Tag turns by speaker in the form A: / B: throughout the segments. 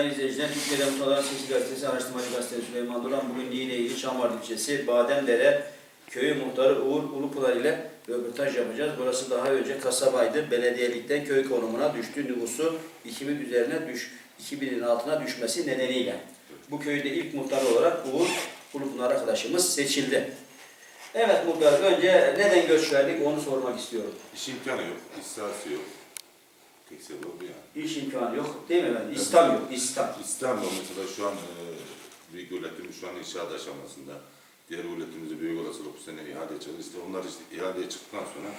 A: Sayın izleyiciler, Türkiye'de Mutalar Sesi Gazetesi, Araştırmacı Gazetesi Süleyman Duran bugün Niğde ili Çamvardı ilçesi Bademdere köyü muhtarı Uğur Ulupınar ile röportaj yapacağız. Burası daha önce kasabaydı. Belediyelikten köy konumuna düştü. Nüfusu 2000 üzerine düş, 2000'in altına düşmesi nedeniyle. Bu köyde ilk muhtar olarak Uğur Ulupınar arkadaşımız seçildi. Evet muhtar, önce neden göç verdik onu sormak istiyorum.
B: İş imkanı yok, iş sahası yok. Bu yani.
A: İş imkanı yok değil mi efendim? İslam yok, İslam.
B: İstanbul mesela şu an e, büyük üretimi şu an inşaat aşamasında. Diğer üretimimizi büyük olasılık bu sene ihale çalışıyor. İşte onlar işte ihaleye çıktıktan sonra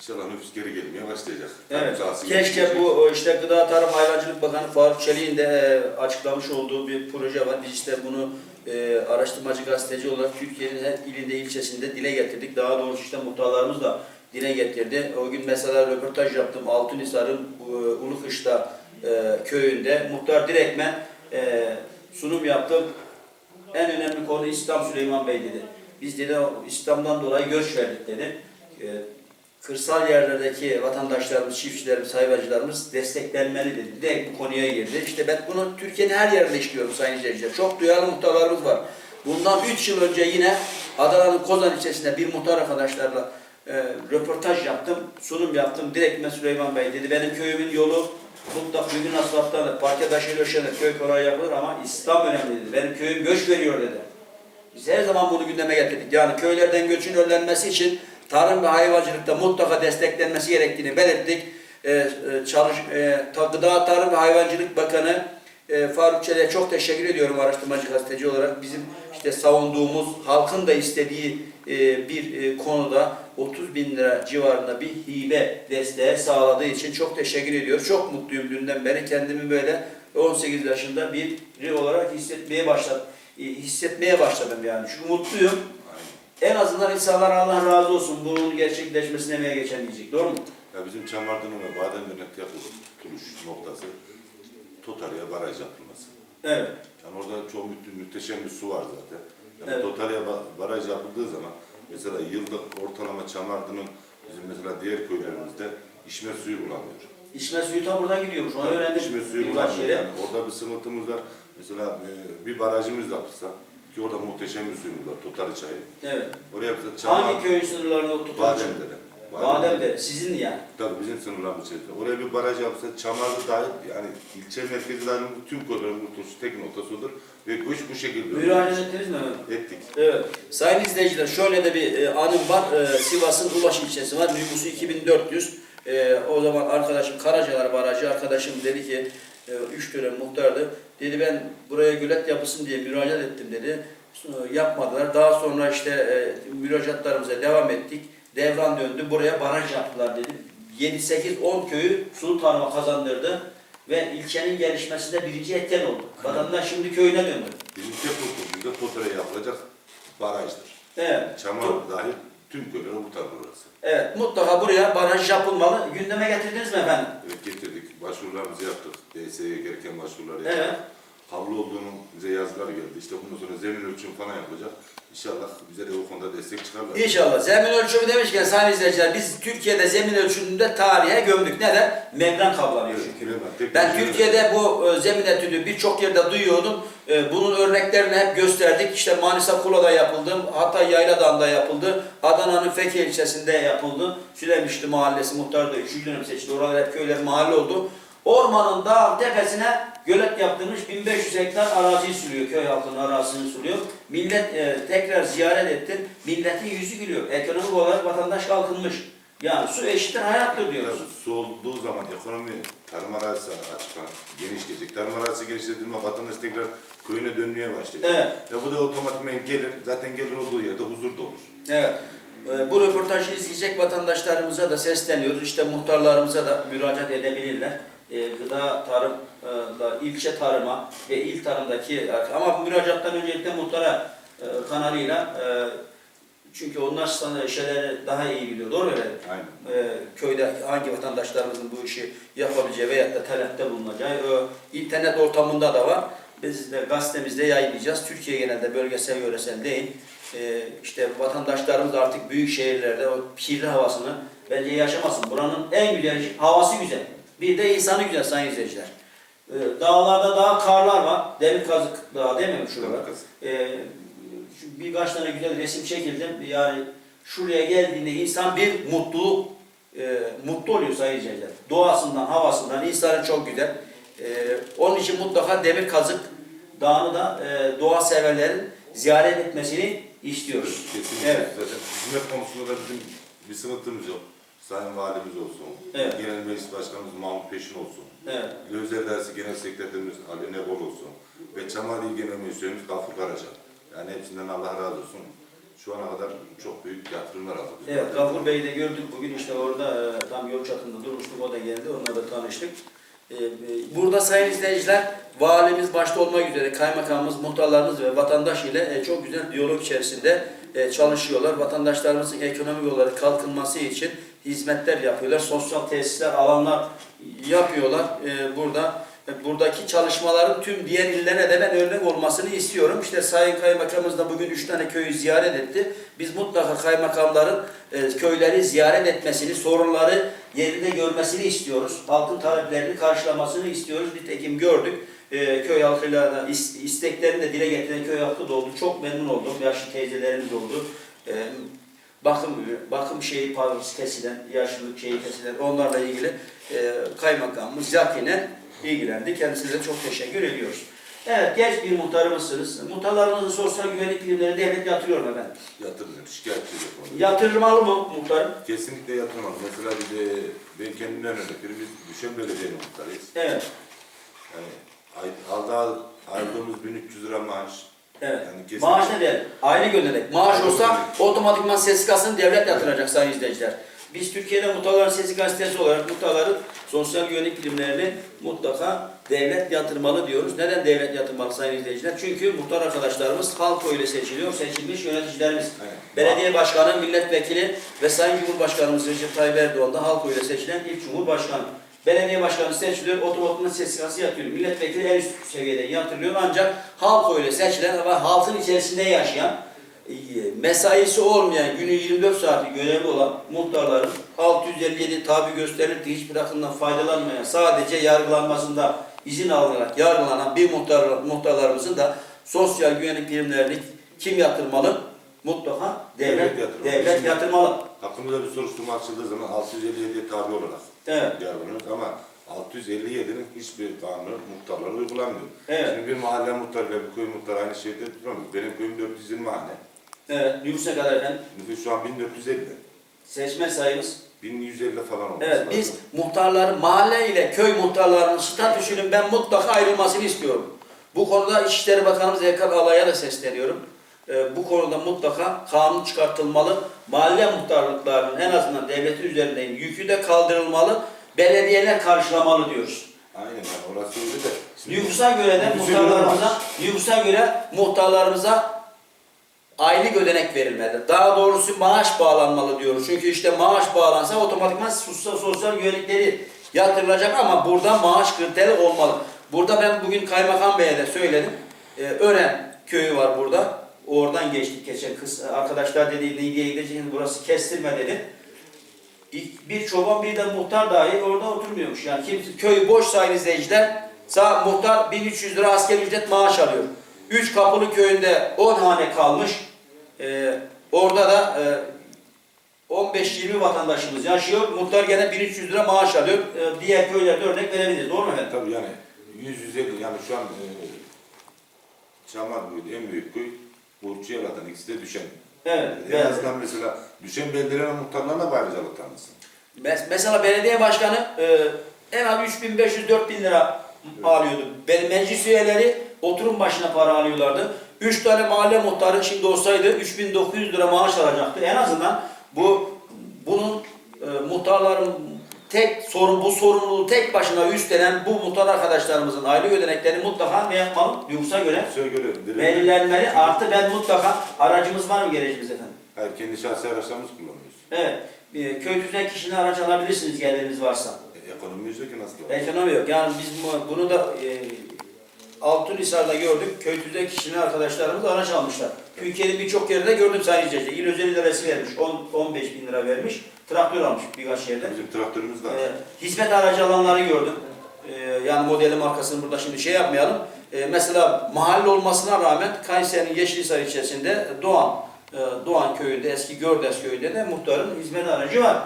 B: inşallah nüfus geri gelmeye başlayacak.
A: Evet.
B: Sahası
A: Keşke bu o işte Gıda Tarım Hayvancılık Bakanı Faruk Çelik'in de e, açıklamış olduğu bir proje var. Biz işte bunu e, araştırmacı gazeteci olarak Türkiye'nin her ilinde ilçesinde dile getirdik. Daha doğrusu işte muhtarlarımız da dile getirdi. O gün mesela röportaj yaptım Altunhisar'ın e, Ulukışla e, köyünde. Muhtar direktmen e, sunum yaptım. En önemli konu İslam Süleyman Bey dedi. Biz dedi İslam'dan dolayı görüş verdik dedi. E, kırsal yerlerdeki vatandaşlarımız, çiftçilerimiz, hayvancılarımız desteklenmeli dedi. Direkt bu konuya girdi. İşte ben bunu Türkiye'nin her yerinde işliyorum sayın izleyiciler. Çok duyarlı muhtarlarımız var. Bundan 3 yıl önce yine Adana'nın Kozan ilçesinde bir muhtar arkadaşlarla e, röportaj yaptım, sunum yaptım. Direkt Süleyman Bey dedi. Benim köyümün yolu mutlak bugün asfaltlanır, parke taşı döşenir, köy kolay yapılır ama İslam önemli dedi. Benim köyüm göç veriyor dedi. Biz her zaman bunu gündeme getirdik. Yani köylerden göçün önlenmesi için tarım ve hayvancılıkta mutlaka desteklenmesi gerektiğini belirttik. Ee, çalış, e, Gıda Tarım ve Hayvancılık Bakanı e, Faruk Çelik'e çok teşekkür ediyorum araştırmacı gazeteci olarak. Bizim işte savunduğumuz, halkın da istediği e, bir e, konuda 30 bin lira civarında bir hibe desteği sağladığı için çok teşekkür ediyorum. Çok mutluyum dünden beri. Kendimi böyle 18 yaşında biri olarak hissetmeye başladım. E, hissetmeye başladım yani. Çünkü mutluyum. En azından insanlar Allah razı olsun bunun gerçekleşmesine emeğe geçen diyecek. Doğru mu?
B: Ya bizim Çamardın'ın ve Bademler'in yapılış noktası Totarya baraj yapılması.
A: Evet.
B: Yani orada çok müthe- muhteşem bir su var zaten. Yani
A: Evet.
B: Totarya ba- baraj yapıldığı zaman mesela yıllık ortalama Çamardın'ın bizim mesela diğer köylerimizde içme suyu bulamıyor.
A: İçme suyu tam buradan gidiyormuş. Onu öğrendik.
B: İçme suyu
A: birkaç
B: bulamıyor.
A: yere.
B: Yani orada bir sıkıntımız var. Mesela e, bir barajımız yapılsa ki orada muhteşem bir suyumuz var. Totarya çayı.
A: Evet.
B: Oraya mesela Çamar,
A: Hangi köyün sınırlarını tutulmuş?
B: Badem'de.
A: Badem'de. Sizin yani.
B: Tabii bizim sınırlarımız içerisinde. Oraya bir baraj yapsa Çamarlı dahil yani ilçe merkezi dahil tüm köylerin kurtuluşu tek noktası odur. Ve göç bu şekilde
A: Müracaat ettiniz mi?
B: Ettik.
A: Evet. Sayın izleyiciler şöyle de bir e, anım var. E, Sivas'ın Ulaş ilçesi var. Nüfusu 2400. E, o zaman arkadaşım Karacalar Barajı arkadaşım dedi ki e, üç dönem muhtardı. Dedi ben buraya gölet yapılsın diye müracaat ettim dedi. E, yapmadılar. Daha sonra işte e, müracaatlarımıza devam ettik. Devran döndü. Buraya baraj yaptılar dedi. 7-8-10 köyü sulu tarıma kazandırdı ve ilçenin gelişmesinde birinci etken oldu. Vatandaş şimdi köyüne döndü.
B: Bizim tek kurtuluşumuzda Totara'ya yapılacak barajdır.
A: Evet.
B: Çamarlı dahil tüm köyleri kurtarır orası.
A: Evet, mutlaka buraya baraj yapılmalı. Gündeme getirdiniz mi efendim?
B: Evet getirdik. Başvurularımızı yaptık. DSE'ye gereken başvuruları
A: Evet.
B: Kablo olduğunun bize yazılar geldi. İşte bundan sonra zemin ölçüm falan yapılacak. İnşallah bize de o konuda destek çıkarlar.
A: İnşallah. Zemin ölçümü demişken sayın izleyiciler biz Türkiye'de zemin ölçümünde tarihe gömdük. Neden? Membran kablanıyor çünkü.
B: Evet, tek-
A: Ben Türkiye'de bu e, zemin etüdü birçok yerde duyuyordum. E, Bunun örneklerini hep gösterdik. İşte Manisa Kula'da yapıldı, Hatay Yayladağ'da yapıldı, Adana'nın Fekhe ilçesinde yapıldı. Sülemişli Mahallesi muhtarı da 3. dönem seçildi. Oralar hep köyler mahalle oldu. Ormanın dağ tepesine gölet yaptırmış 1500 hektar araziyi sürüyor. Köy halkının arazisini sürüyor. Millet e, tekrar ziyaret etti. Milletin yüzü gülüyor. Ekonomik olarak vatandaş kalkınmış. Yani su eşittir hayattır diyoruz.
B: Su olduğu zaman ekonomi tarım arazisi açıklar, genişleyecek. Tarım arazisi genişlediğinde vatandaş tekrar köyüne dönmeye başlayacak.
A: Evet.
B: Ya bu da otomatikman gelir. Zaten gelir olduğu yerde huzur da olur.
A: Evet. Ee, Bu röportajı izleyecek vatandaşlarımıza da sesleniyoruz. İşte muhtarlarımıza da müracaat edebilirler. Ee, Gıda tarım e, da ilçe tarıma ve il tarımdaki ama bu müracaattan öncelikle muhtara e, kanalıyla e, çünkü onlar sana şeyleri daha iyi biliyor. Doğru mu? efendim?
B: Aynen.
A: e, köyde hangi vatandaşlarımızın bu işi yapabileceği veyahut da talepte bulunacağı o internet ortamında da var. Biz de gazetemizde yayınlayacağız. Türkiye genelde bölgesel yöresel değil. E, işte vatandaşlarımız artık büyük şehirlerde o kirli havasını bence yaşamasın. Buranın en güzel havası güzel. Bir de insanı güzel sayın izleyiciler. Ee, dağlarda daha karlar var. Demir kazık dağı değil mi şurada? Ee, şu birkaç tane güzel resim çekildim. Yani şuraya geldiğinde insan bir mutluluk e, mutlu oluyor sayın izleyiciler. Doğasından, havasından, insanı çok güzel. Ee, onun için mutlaka Demir Kazık Dağı'nı da e, doğa severlerin ziyaret etmesini istiyoruz.
B: Kesinlikle.
A: Evet.
B: Zaten hizmet konusunda da bizim bir sıkıntımız yok. Sayın Valimiz olsun,
A: Evet.
B: Genel Meclis Başkanımız Mahmut Peşin olsun,
A: Evet.
B: Gözler Dersi Genel Sekreterimiz Ali Nebol olsun ve Çamali Genel Müdürümüz Gafur Karaca. Yani hepsinden Allah razı olsun. Şu ana kadar çok büyük yatırımlar aldık.
A: Evet, Gafur Bey'i de gördük. Bugün işte orada e, tam yol çatında durmuştuk. O da geldi. Onunla da tanıştık. E, e, Burada sayın izleyiciler, valimiz başta olmak üzere kaymakamımız, muhtarlarımız ve vatandaş ile e, çok güzel diyalog içerisinde e, çalışıyorlar. Vatandaşlarımızın ekonomik olarak kalkınması için hizmetler yapıyorlar. Sosyal tesisler, alanlar yapıyorlar. E, Burada buradaki çalışmaların tüm diğer illere de ben örnek olmasını istiyorum. İşte Sayın Kaymakamımız da bugün üç tane köyü ziyaret etti. Biz mutlaka kaymakamların e, köyleri ziyaret etmesini, sorunları yerinde görmesini istiyoruz. Halkın taleplerini karşılamasını istiyoruz. Nitekim gördük. E, köy halkıyla isteklerini de dile getiren köy halkı da oldu. Çok memnun oldum. Yaşlı teyzelerimiz oldu. E, bakım bakım şeyi parası kesilen, yaşlılık şeyi kesilen onlarla ilgili e, kaymakamımız Zaki'ne ilgilendi. Kendisine de çok teşekkür ediyoruz. Evet, genç bir muhtarımızsınız. Muhtarlarımızın sosyal güvenlik primleri devlet yatırıyor mu efendim?
B: Yatırmıyor, şikayetçiyiz bu konuda.
A: Yatırmalı mı muhtarım?
B: Kesinlikle yatırmaz. Mesela bir de ben kendimden örnek vereyim. Biz Düşen Belediye muhtarıyız.
A: Evet,
B: Yani ay, aldığımız 1300 lira maaş.
A: Evet.
B: Yani kesinlikle-
A: Maaş ne der? Aile göndererek. Maaş olsa otomatikman SSK'sını devlet yatıracak sayın izleyiciler. Biz Türkiye'de Muhtarların Sesi Gazetesi olarak muhtarların sosyal güvenlik primlerini mutlaka devlet yatırmalı diyoruz. Neden devlet yatırmalı sayın izleyiciler? Çünkü muhtar arkadaşlarımız halk oyuyla seçiliyor, seçilmiş yöneticilerimiz.
B: Evet.
A: Belediye başkanı, milletvekili ve Sayın Cumhurbaşkanımız Recep Tayyip Erdoğan da halk oyuyla seçilen ilk cumhurbaşkanı. Belediye başkanı seçiliyor, otomatikman SSK'sı yatıyor. Milletvekili en üst seviyede yatırılıyor ancak halk oyuyla seçilen ve halkın içerisinde yaşayan, e, mesaisi olmayan, günü 24 saati görevli olan muhtarların 657 tabi gösterildiği hiçbir akımdan faydalanmayan, sadece yargılanmasında izin alınarak yargılanan bir muhtar, muhtarlarımızın da sosyal güvenlik primlerini kim yatırmalı? Mutlaka devlet,
B: Devlet yatırmalı.
A: devlet yatırmalı.
B: Hakkımızda bir soruşturma açıldığı zaman 657'ye tabi olarak
A: Evet.
B: yargılanıyoruz ama 657'nin hiçbir kanunu muhtarlara uygulanmıyor.
A: Evet.
B: Şimdi bir mahalle muhtarıyla bir köy muhtarı aynı şeyde tutamıyor. Benim köyüm 420 hane.
A: Evet, nüfusa kadar efendim
B: Nüfus şu an 1450.
A: seçmen sayımız
B: 1150 falan olması
A: Evet,
B: lazım.
A: biz muhtarları, mahalle ile köy muhtarlarının statüsünün ben mutlaka ayrılmasını istiyorum. Bu konuda İçişleri Bakanımız Erkan Alay'a da sesleniyorum. Ee, bu konuda mutlaka kanun çıkartılmalı. Mahalle muhtarlıklarının en azından devletin üzerinde yükü de kaldırılmalı. Belediyeler karşılamalı diyoruz.
B: Aynen yani orası öyle de.
A: Nüfusa göre de muhtarlarımıza, nüfusa göre muhtarlarımıza aylık ödenek verilmeli. Daha doğrusu maaş bağlanmalı diyoruz. Çünkü işte maaş bağlansa otomatikman sosyal, sosyal güvenlikleri yatırılacak ama burada maaş kriteri olmalı. Burada ben bugün Kaymakam Bey'e de söyledim. Ee, Ören köyü var burada. Oradan geçtik geçen kız. Arkadaşlar dedi Lidya'ya gideceğiz burası kestirme dedi. Bir çoban bir de muhtar dahi orada oturmuyormuş. Yani kimse, köy boş sayın izleyiciler. Sağ muhtar 1300 lira asgari ücret maaş alıyor. Üç kapılı köyünde 10 hane kalmış. Ee, orada da e, 15-20 vatandaşımız yaşıyor. Muhtar gene 1300 lira maaş alıyor. Ee, diğer köylerde örnek verebiliriz. Doğru mu efendim?
B: Tabii yani 100-150 yani şu an e, Çamarköy en büyük köy. Burçu'ya zaten ikisi de düşen.
A: Evet.
B: En
A: evet.
B: azından mesela düşen beldelerin muhtarlarına bayracalık tanısın.
A: Mes- Mesela belediye başkanı e, en az 3500-4000 lira alıyordu. Benim meclis üyeleri oturum başına para alıyorlardı. 3 tane mahalle muhtarı şimdi olsaydı 3900 lira maaş alacaktı. En azından bu bunun e, muhtarların tek sorun bu sorumluluğu tek başına üstlenen bu muhtar arkadaşlarımızın aylık ödeneklerini mutlaka ne yapmalı? Nüfusa göre
B: Söyle göre.
A: belirlenmeli. Artı ben mutlaka aracımız var mı gerecimiz efendim?
B: Hayır, kendi şahsi araçlarımız kullanıyoruz.
A: Evet. E, köy düzen kişinin araç alabilirsiniz geliriniz varsa.
B: E, ekonomimiz yok ki nasıl var?
A: Ekonomi yok. Yani biz bu- bunu da e, Altınhisar'da gördük. Köytüzde kişinin arkadaşlarımız araç almışlar. Türkiye'nin birçok yerinde gördüm izleyiciler. İl özel idaresi vermiş. 10, 15 bin lira vermiş. Traktör almış birkaç yerde.
B: Bizim traktörümüz var.
A: E, hizmet aracı alanları gördüm. e, yani modeli markasını burada şimdi şey yapmayalım. E, mesela mahalle olmasına rağmen Kayseri'nin Yeşilhisar ilçesinde Doğan e, Doğan köyünde eski Gördes köyünde de muhtarın hizmet aracı var.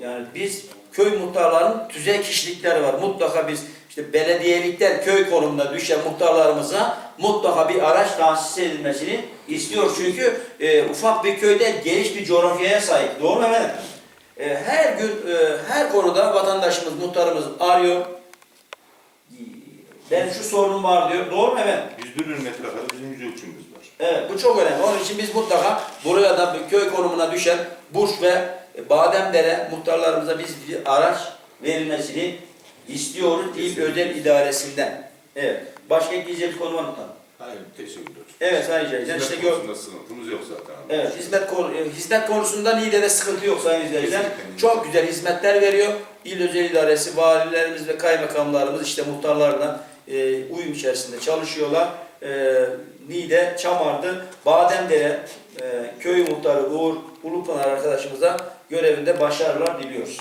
A: Yani biz köy muhtarlarının tüzel kişilikleri var. Mutlaka biz işte belediyelikten köy konumuna düşen muhtarlarımıza mutlaka bir araç tahsis edilmesini istiyor. Çünkü e, ufak bir köyde geniş bir coğrafyaya sahip. Doğru mu efendim? E, her gün e, her konuda vatandaşımız, muhtarımız arıyor. Ben şu sorunum var diyor. Doğru mu efendim?
B: 101 metrekare bizim yüz ölçümümüz var.
A: Evet bu çok önemli. Onun için biz mutlaka buraya da bir köy konumuna düşen Burç ve Bademdere muhtarlarımıza biz bir araç verilmesini istiyoruz İl Özel İdaresi'nden. Evet. Başka ekleyeceğimiz konu var mı?
B: Hayır, teşekkürler.
A: Evet Sayın İzleyiciler. İşte
B: Hizmet
A: gör,
B: konusunda sıkıntımız yok zaten.
A: Evet, hizmet konu, e, hizmet konusunda Niğde'de sıkıntı yok sayın izleyiciler.
B: Kesinlikle.
A: Çok güzel hizmetler veriyor. İl Özel İdaresi, valilerimiz ve kaymakamlarımız işte muhtarlarla e, uyum içerisinde çalışıyorlar. E, Niğde, Çamardı, Bademdere e, köy muhtarı Uğur Ulupınar arkadaşımıza görevinde başarılar diliyoruz.